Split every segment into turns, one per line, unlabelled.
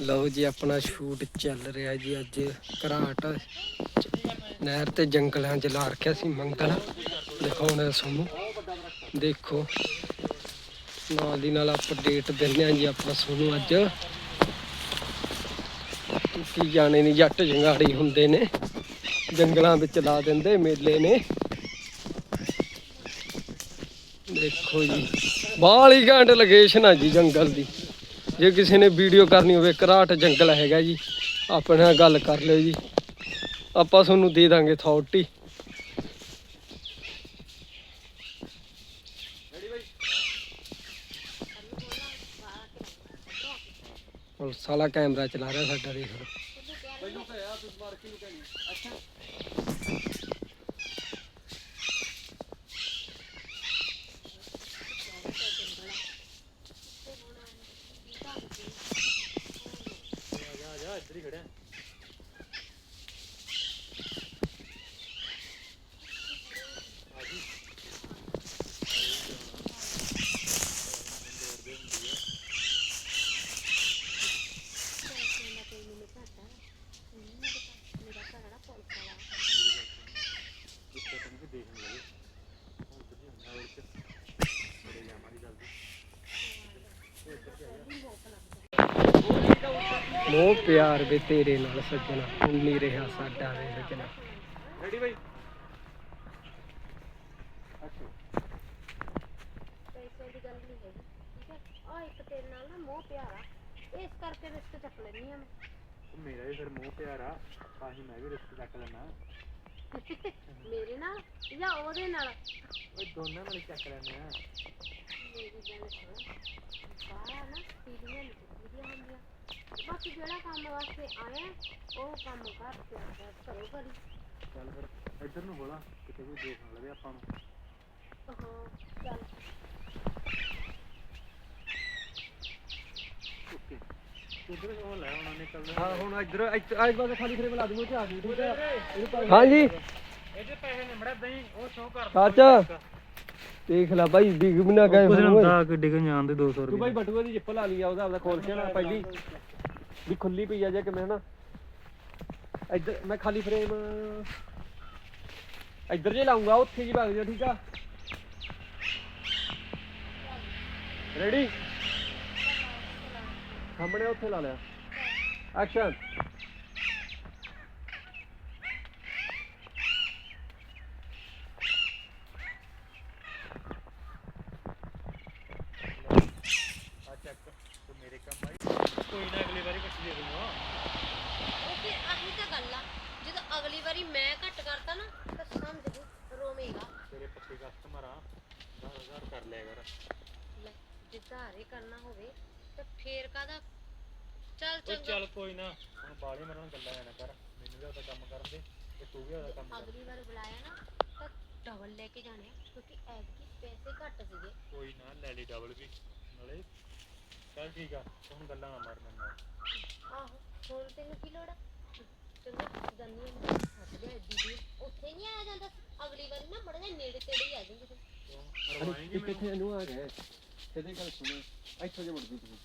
ਲਓ ਜੀ, ਆਪਣਾ ਸ਼ੂਟ ਚੱਲ ਰਿਹਾ ਜੀ ਅੱਜ ਘਰਾਟ ਨਹਿਰ ਤੇ ਜੰਗਲਾਂ 'ਚ ਲਾ ਰੱਖਿਆ ਸੀ ਮੰਗਲ। ਦਿਖਾਉਣਾ ਤੁਹਾਨੂੰ ਦੇਖੋ। ਨਾਲ ਦੀ ਨਾਲ ਅਪਡੇਟ ਦਿੰਦੇ ਹਾਂ ਜੀ ਆਪਾਂ ਤੁਹਾਨੂੰ ਅੱਜ। ਕੀ ਜਾਣੇ ਨਹੀਂ ਜੱਟ ਜੰਗਾੜੀ ਹੁੰਦੇ ਨੇ, ਜੰਗਲਾਂ ਵਿੱਚ ਲਾ ਦਿੰਦੇ ਮੇਲੇ ਨੇ। ਦੇਖੋ ਜੀ, ਬਾਹਲੀ ਘੰਟ ਲੋਕੇਸ਼ਨ ਆ ਜੀ ਜੰਗਲ ਦੀ। ਜੇ ਕਿਸੇ ਨੇ ਵੀਡੀਓ ਕਰਨੀ ਹੋਵੇ, ਘਰਾਟ ਜੰਗਲ ਹੈਗਾ ਜੀ, ਆਪਣੇ ਨਾਲ ਗੱਲ ਕਰ ਲਿਓ ਜੀ। ਆਪਾਂ ਤੁਹਾਨੂੰ ਦੇ ਦਾਂਗੇ ਅਥਾਰਟੀ ਪੁਲਿਸ ਵਾਲਾ ਕੈਮਰਾ ਚਲਾ ਰਿਹਾ ਸਾਡਾ ਦੇਖ ਲਓ। ਮੋਹ ਪਿਆਰ ਵੇ ਤੇਰੇ ਨਾਲ ਸੱਜਣਾ ਹੁਣ ਨਹੀਂ ਰਿਹਾ ਸਾਡਾ ਵੇ ਸੱਜਣਾ।
ਰੈਡੀ ਬਾਈ?
ਪੈਸੇ ਦੀ ਗੱਲ ਨਹੀਂ ਹੈਗੀ ਠੀਕ ਹੈ? ਆ ਇੱਕ ਤੇਰੇ ਨਾਲ ਨਾ ਮੋਹ ਪਿਆਰ ਇਸ ਕਰਕੇ ਰਿਸਕ ਚੱਕ ਲੈਣੀ ਆ ਮੈਂ।
ਮੇਰਾ ਵੀ ਫਿਰ ਮੂੰਹ ਪਿਆਰਾ ਤਾਂ ਹੀ ਮੈਂ ਵੀ ਰਿਸਕ ਚੱਕ ਲੈਣਾ
ਮੇਰੇ ਨਾਲ ਜਾਂ ਉਹਦੇ ਨਾਲ?
ਓਏ ਦੋਨਾਂ ਨਾਲ ਹੀ ਚੱਕ ਲੈਣੇ ਆ।
ਮੇਰੀ ਗੱਲ ਸੁਣ ਬਾਹਰ ਨਾ ਪੀੜੀਆਂ ਨਹੀਂ ਹੁੰਦੀਆਂ। ਬਾਕੀ ਜਿਹੜਾ ਕੰਮ ਵਾਸਤੇ ਆਇਆ ਉਹ ਕੰਮ ਕਰ ਤੇ ਕਰੋ ਕਰੀ
ਚੱਲ ਫਿਰ ਇੱਧਰ ਨੂੰ ਬੋਲਾ ਕਿਤੇ ਕੋਈ ਦੇਖ ਨਾ ਲਵੇ ਆਪਾਂ ਨੂੰ।
ਹਾਂ ਚੱਲ।
ਓਕੇ ਉਧਰ ਉਹ ਲੈ ਉਹਨਾਂ ਨੇ ਚੱਲਣਾ
ਹਾਂ ਹੁਣ ਇੱਧਰ ਅੱਜ ਬਾਅਦ ਖਾਲੀ ਫਰੇਮ ਲਾ ਦੂੰਗਾ ਆ ਗਈ ਠੀਕ ਹੈ ਹਾਂਜੀ
ਇਹਦੇ ਪੈਸੇ ਨਿਮੜਾ ਦਈ ਉਹ ਸ਼ੋਅ ਕਰ
ਸੱਚ ਦੇਖ ਲੈ ਬਾਈ ਬਿਗ ਬਣਾ ਗਏ
ਕੁਝ
ਹੋਏ।
ਹੁੰਦਾ ਕਿ ਡਿੱਗ ਜਾਣ ਦੇ 200
ਤੂੰ
ਰੁਪਏ।
ਬਾਈ ਬਟੂਏ ਦੀ ਜਿੱਪ ਲਾ ਲਈ ਆ ਉਹਦਾ ਆਪਦਾ ਖੋਲ ਕੇ ਨਾ ਪਹਿਲੀ। ਵੀ ਖੁੱਲੀ ਪਈ ਆ ਜੇ ਕਿਵੇਂ ਹਨਾ? ਇੱਧਰ ਮੈਂ ਖਾਲੀ ਫਰੇਮ ਇੱਧਰ ਜੇ ਲਾਉਂਗਾ ਉੱਥੇ ਜੀ ਵਗ ਜਾ ਠੀਕ ਆ? ਰੈਡੀ ਸਾਹਮਣੇ ਉੱਥੇ ਲਾ ਲਿਆ। ਐਕਸ਼ਨ
ਆ ਚੱਕ ਤੂੰ ਮੇਰੇ ਕੰਮ ਆਈ ਕੋਈ ਨਾ ਅਗਲੀ ਵਾਰੀ ਕੱਟ ਦੇ ਦੂੰਗਾ
ਉਹ ਫਿਰ ਆਹੀ ਤਾਂ ਗੱਲ ਆ ਜਦੋਂ ਅਗਲੀ ਵਾਰੀ ਮੈਂ ਘੱਟ ਕਰਤਾ ਨਾ ਤਾਂ ਸਮਝ ਜੀ ਰੋਵੇਗਾ
ਤੇਰੇ ਪੱਕੇ ਕਸਟਮਰ ਆ 10000 ਕਰ ਲਿਆ ਕਰ।
ਲੈ ਜੇ ਧਾਰੇ ਕਰਨਾ ਹੋਵੇ ਤਾਂ ਫੇਰ ਕਾਦਾ ਚੱਲ
ਓਏ
ਚੰਗਾ।
ਚੱਲ ਕੋਈ ਨਾ ਹੁਣ ਬਾਲੇ ਮੇਰੇ ਨਾਲ ਗੱਲਾਂ ਨਾ ਕਰ। ਮੈਨੂੰ ਵੀ ਉਹਦਾ ਕੰਮ ਕਰਨ ਦੇ ਤੇ ਤੂੰ ਵੀ ਉਹਦਾ ਕੰਮ ਕਰ।
ਅਗਲੀ ਵਾਰ ਬੁਲਾਇਆ ਨਾ ਤਾਂ ਡਬਲ ਲੈ ਕੇ ਜਾਣੇ ਆ, ਕਿਉਂਕਿ ਐਤਕੀ ਪੈਸੇ ਘੱਟ ਸੀਗੇ।
ਕੋਈ ਨਾ ਲੈ ਲਈ ਡਬਲ ਵੀ। ਨਾਲੇ ਚੱਲ ਠੀਕ ਆ ਤੂੰ ਹੁਣ ਗੱਲਾਂ ਨਾ ਮਾਰ ਨਾਲ
ਆਹੋ ਹੋਰ ਤੈਨੂੰ ਕੀ ਲੋੜ ਆ? ਚੰਗਾ ਦੰਨੀ ਨੂੰ ਹੱਥ ਦੇ ਐਡੀ ਦੂਰ। ਉੱਥੇ ਨਹੀਂ ਆਇਆ ਜਾਂਦਾ। ਅਗਲੀ ਵਾਰੀ ਨਾ ਬੜੇ ਨੇੜੇ ਤੇੜੇ ਹੀ ਆ ਜਾਈਂ ਤੂੰ।
ਤੂੰ ਮਰਵਾਏਂਗੀ
ਇੱਕ
ਮੈਨੂੰ
ਇੱਥੇ ਇਹਨੂੰ ਆ ਗਿਆ ਇਹਦੀ ਗੱਲ ਸੁਣ ਇੱਥੋਂ ਜੇ ਮੁੜ ਗਈ ਤੂੰ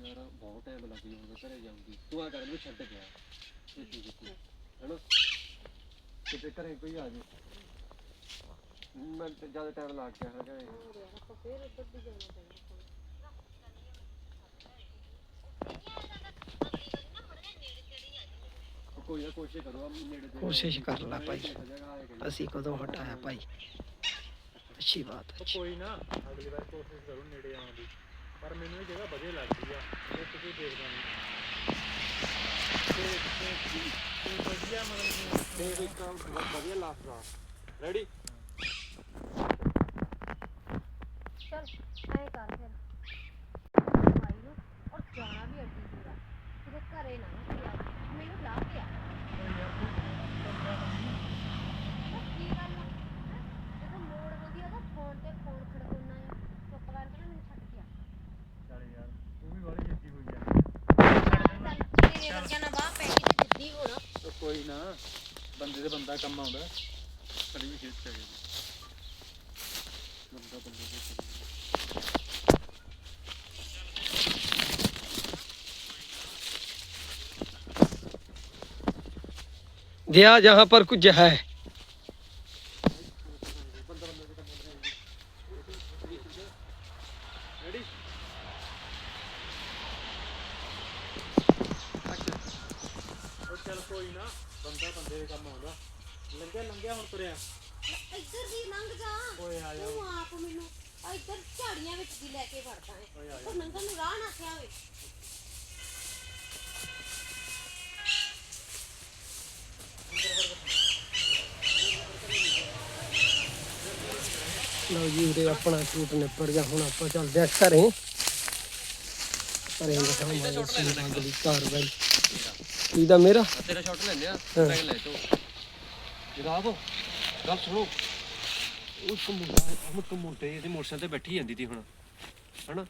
ਯਾਰ ਬਹੁਤ ਟਾਈਮ ਲੱਗ ਜਾਊਗਾ ਘਰੇ ਜਾਊਗੀ ਤੂੰ ਆ ਕਰ ਇਹਨੂੰ ਛੱਡ ਗਿਆ ਛੇਤੀ ਛੇਤੀ ਹੈਨਾ ਕਿਤੇ ਘਰੇ ਕੋਈ ਆ ਜੇ ਮੈਂ ਤੇ ਜ਼ਿਆਦਾ ਟਾਈਮ ਲੱਗ ਗਿਆ ਹੈਗਾ ਇਹ।
ਹੋਰ ਯਾਰ ਆਪਾਂ ਫੇਰ ਉੱਧਰ ਦੀ ਜਾਣਾ ਪੈਣਾ
ਕੋਈ ਨਾ ਕੋਸ਼ਿਸ਼ ਕਰੋ ਆ ਨੇੜੇ ਤੇ
ਕੋਸ਼ਿਸ਼ ਕਰ ਲੈ ਭਾਈ ਅਸੀਂ ਕਦੋਂ ਹਟਾਇਆ ਭਾਈ ਅੱਛੀ ਬਾਤ
ਉਹ
ਅੱਛੀ।
ਕੋਈ ਨਾ ਅਗਲੀ ਵਾਰ ਕੋਸ਼ਿਸ਼ ਕਰੋ ਨੇੜੇ ਆਉਣ ਦੀ। ਪਰ ਮੈਨੂੰ ਇਹ ਜਗ੍ਹਾ ਵਧੀਆ ਲੱਗਦੀ ਆ ਉਹ ਤੁਸੀਂ ਦੇਖਦਾ ਨਹੀਂ ਤੇ ਤੇ- ਤੇ ਵਧੀਆ ਮਤਲਬ
ਤੇ ਇੱਕ ਵਧੀਆ ਲਾਸਟ ਦਾ ਰੈਡੀ
ਚੱਲ ਐ ਕਰ ਫਿਰ। ਭਾਈ ਨੂੰ ਔਰ ਜਾਣਾ ਵੀ ਅੱਡੀ ਦੂਰ ਆ। ਕਿਤੇ ਘਰੇ ਨਾ ਨਾ ਕੋਈ ਆ। ਮੈਨੂੰ ਲਾ ਕੇ ਆ। ਉਹ
ਕੋਈ ਨਾ, ਬੰਦੇ ਦੇ ਬੰਦਾ ਕੰਮ ਆਉਂਦਾ ਕਦੀ ਵੀ ਖੇਤ ਚ ਆ ਗਿਆ ਜੀ। ਬੰਦਾ, ਬੰਦੇ ਦੇ ਕੰਮ ਆਉਂਦਾ।
दिया जहाँ पर कुछ है
ਬੰਦਾ ਬੰਦੇ ਦੇ ਕੰਮ ਆਉਂਦਾ। ਲੰਘਿਆ ਲੰਘਿਆ ਹੁਣ ਤੁਰਿਆ।
ਇੱਧਰ ਦੀ ਲੰਘ ਜਾ।
ਓਏ ਆ ਜਾ।
ਤੂੰ ਆਪ ਮੈਨੂੰ ਆ ਇੱਧਰ ਝਾੜੀਆਂ ਵਿੱਚ ਦੀ ਲੈ ਕੇ ਵੜਦਾ
ਓਏ ਆ
ਹੈ ਉਹ ਨੰਗਲ ਨੂੰ ਰਾਹ ਨਾ ਆਖਿਆ ਹੋਵੇ
ਲਓ ਜੀ ਉਰੇ ਆਪਣਾ ਸ਼ੂਟ ਨਿਪਟ ਗਿਆ। ਹੁਣ ਆਪਾਂ ਚੱਲਦੇ ਆ ਘਰੇ। ਘਰੇ ਦਿਖਾਵਾਂਗੇ ਦੀ ਕਾਰਵਾਈ। ਇਹਦਾ ਮੇਰਾ?
ਤੇਰਾ ਸ਼ਾਟ ਲੈਂਦੇ ਆ। ਪੈਗ ਲੈ ਤੋ। ਜਨਾਬ ਗੱਲ ਸੁਣੋ। ਉਹ ਕਮੁੰਡਾ ਉਹ ਕਮੁੰਡੇ ਇਹਦੇ ਮੋਟਰਸਾਈਕਲ ਤੇ ਬੈਠੀ ਜਾਂਦੀ ਸੀ ਹੁਣ ਹਨਾ?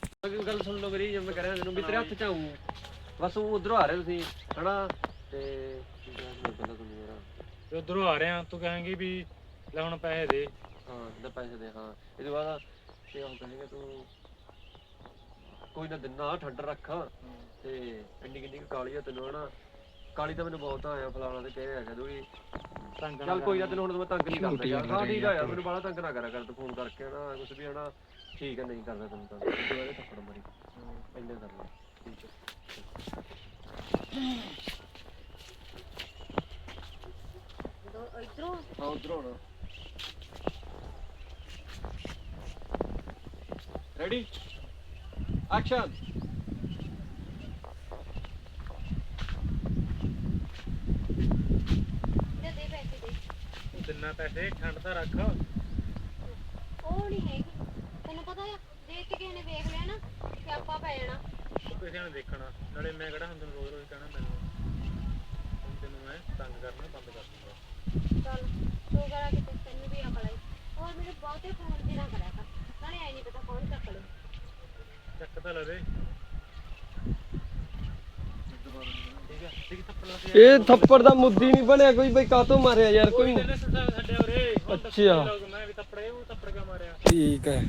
ਗੱਲ ਸੁਣ ਲਓ ਮੇਰੀ ਜਿਵੇਂ ਮੈਂ ਕਹਿ ਰਿਹਾ ਤੈਨੂੰ ਵੀ ਤੇਰੇ ਹੱਥ ਚ ਆਊ। ਬਸ ਉਹ ਉਧਰੋਂ ਆ ਰਹੇ ਤੁਸੀਂ ਹਨਾ? ਤੇ ਕਹਿੰਦਾ ਤੁਹਾਨੂੰ ਮੇਰਾ?
ਤੇ ਉਧਰੋਂ ਆ ਰਿਹਾ ਤੂੰ ਕਹਾਂਗੀ ਵੀ ਲੈ ਹੁਣ ਪੈਸੇ ਦੇ।
ਹਾਂ ਦੇ ਪੈਸੇ ਦੇ ਹਾਂ। ਇਹਦੇ ਬਾਅਦ ਤੇ ਉਹ ਕਹੇਗਾ ਤੂੰ ਕੋਈ ਨਾ ਦਿਨਾ ਠੰਡ ਰੱਖਾਂ। ਤੇ ਇੰਨੀ ਕਿੰਨੀ ਕਾਲੀ ਆ ਤੈਨੂੰ ਹਨਾ? ਕਾਲੀ ਤਾਂ ਮੈਨੂੰ ਬਹੁਤ ਆਇਆ ਫਲਾਣਾ ਤੇ ਕਹਿ ਰਿਹਾ ਵੀ
ਤੰਗ ਨਾ
ਚੱਲ ਕੋਈ ਨਾ ਤੈਨੂੰ ਹੁਣ ਮੈਂ ਤੰਗ ਨਹੀਂ ਕਰਦਾ ਯਾਰ। ਹਾਂ ਠੀਕ ਆ ਯਾਰ। ਮੈਨੂੰ ਬਾਹਲਾ ਤੰਗ ਨਾ ਕਰਿਆ ਕਰ ਤੂੰ ਫੋਨ ਕਰਕੇ ਹਨਾ ਕੁਝ ਵੀ ਹਨਾ। ਠੀਕ ਹੈ ਨਹੀਂ ਕਰਦਾ ਤੈਨੂੰ ਤਾਂ ਇਹਦੇ ਬਾਰੇ ਥੱਪੜ ਮਾਰੀ। ਇੰਨੇ ਕਰ ਲੈ। ਠੀਕ ਹੈ
ਦੋ ਇੱਧਰੋਂ?
ਹਾਂ ਉਧਰ ਹੋਣਾ ਰੈਡੀ ਐਕਸ਼ਨ
ਦੇ ਦੇ ਪੈਸੇ ਦੇ
ਤੂੰ ਦਿਨਾ ਪੈਸੇ ਠੰਡ ਤਾਂ ਰੱਖ।
ਉਹ ਨਹੀਂ ਹੈਗੀ। ਤੈਨੂੰ ਪਤਾ ਆ ਜੇ ਇੱਥੇ ਕਿਸੇ ਨੇ ਵੇਖ ਲਿਆ ਨਾ ਤੇ ਆਪਾਂ ਪੈ ਜਾਣਾ।
ਕਿਸੇ ਨੇ ਦੇਖਣਾ। ਨਾਲੇ ਮੈਂ ਕਿਹੜਾ ਹੁਣ ਤੈਨੂੰ ਰੋਜ਼ ਰੋਜ਼ ਕਹਿਣਾ ਮੈਨੂੰ। ਹੁਣ ਤੈਨੂੰ ਮੈਂ ਤੰਗ ਕਰਨਾ ਬੰਦ ਕਰ ਦੂੰਗਾ
ਚੱਲ ਤੂੰ ਕਰਾ ਕਿਤੇ ਤੈਨੂੰ ਵੀ ਅਕਲ ਆਈ। ਹੋਰ ਮੈਨੂੰ ਬਹੁਤੇ ਫੋਨ ਦੀ ਨਾ ਕਰਿਆ ਕਰ। ਨਾਲੇ ਐ ਨਹੀਂ ਪਤਾ ਕੌਣ ਚੱਕ ਲੇ
ਚੱਕ ਤਾਂ ਲਵੇ। ਤੇ
ਇਹ ਥੱਪੜ ਦਾ ਮੁੱਦੀ ਨਹੀਂ ਬਣਿਆ ਕੋਈ ਬਈ ਕਾਤੋਂ ਮਾਰਿਆ ਯਾਰ ਕੋਈ ਅੱਛਾ।
ਲੋਕ ਮੈਂ ਵੀ ਥੱਪੜੇ ਉਹ ਥੱਪੜ ਕਾ ਮਾਰਿਆ?
ਠੀਕ ਹੈ।